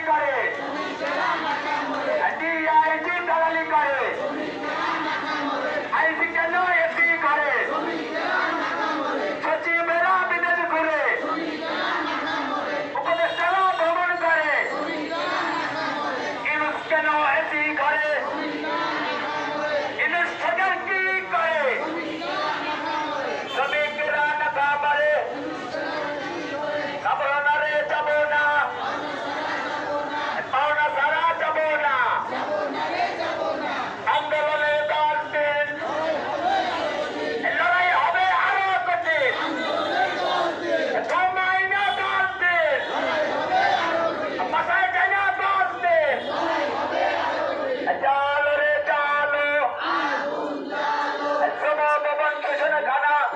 দালালি করে ডিআইজি দালালি করে আইজি কেন এসি করে সচিবেরা বিদেশ ঘুরে। উপদেষ্টারা ভ্রমণ করে। ইউস কেন এসি করে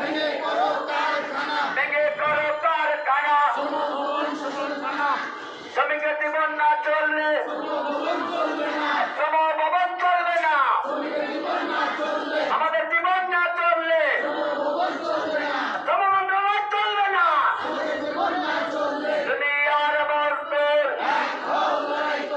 Amen.